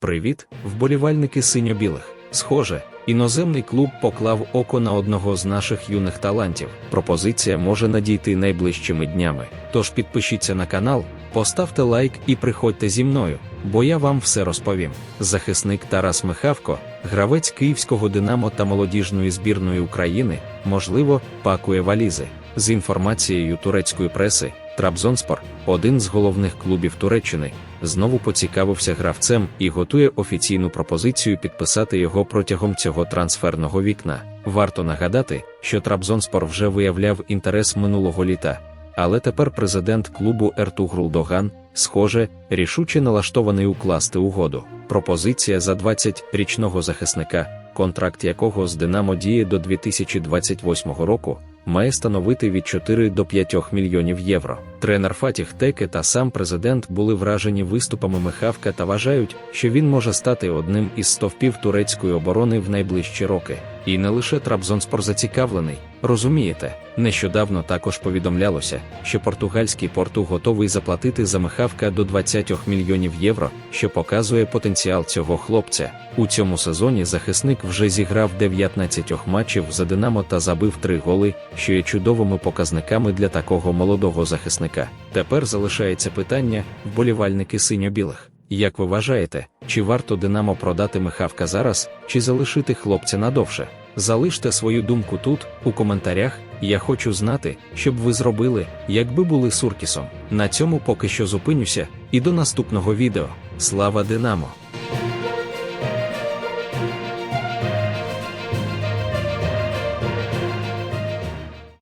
Привіт, вболівальники синьо-білих. Схоже, іноземний клуб поклав око на одного з наших юних талантів. Пропозиція може надійти найближчими днями. Тож підпишіться на канал, поставте лайк і приходьте зі мною, бо я вам все розповім. Захисник Тарас Михавко, гравець київського Динамо та молодіжної збірної України, можливо, пакує валізи. З інформацією турецької преси, Трабзонспор, один з головних клубів Туреччини, знову поцікавився гравцем і готує офіційну пропозицію підписати його протягом цього трансферного вікна. Варто нагадати, що Трабзонспор вже виявляв інтерес минулого літа. Але тепер президент клубу Ертугрул Доган, схоже, рішуче налаштований укласти угоду. Пропозиція за 20-річного захисника, контракт якого з Динамо діє до 2028 року, має становити від 4 до 5 мільйонів євро. Тренер Фатіх Теке та сам президент були вражені виступами Михавка та вважають, що він може стати одним із стовпів турецької оборони в найближчі роки. І не лише Трабзонспор зацікавлений, розумієте, нещодавно також повідомлялося, що португальський порту готовий заплатити за Михавка до 20 мільйонів євро, що показує потенціал цього хлопця. У цьому сезоні захисник вже зіграв 19 матчів за Динамо та забив 3 голи, що є чудовими показниками для такого молодого захисника. Тепер залишається питання вболівальники синьо-білих. Як ви вважаєте, чи варто Динамо продати Михавка зараз, чи залишити хлопця надовше? Залиште свою думку тут, у коментарях. Я хочу знати, щоб ви зробили, якби були Суркісом. На цьому поки що зупинюся, і до наступного відео. Слава Динамо!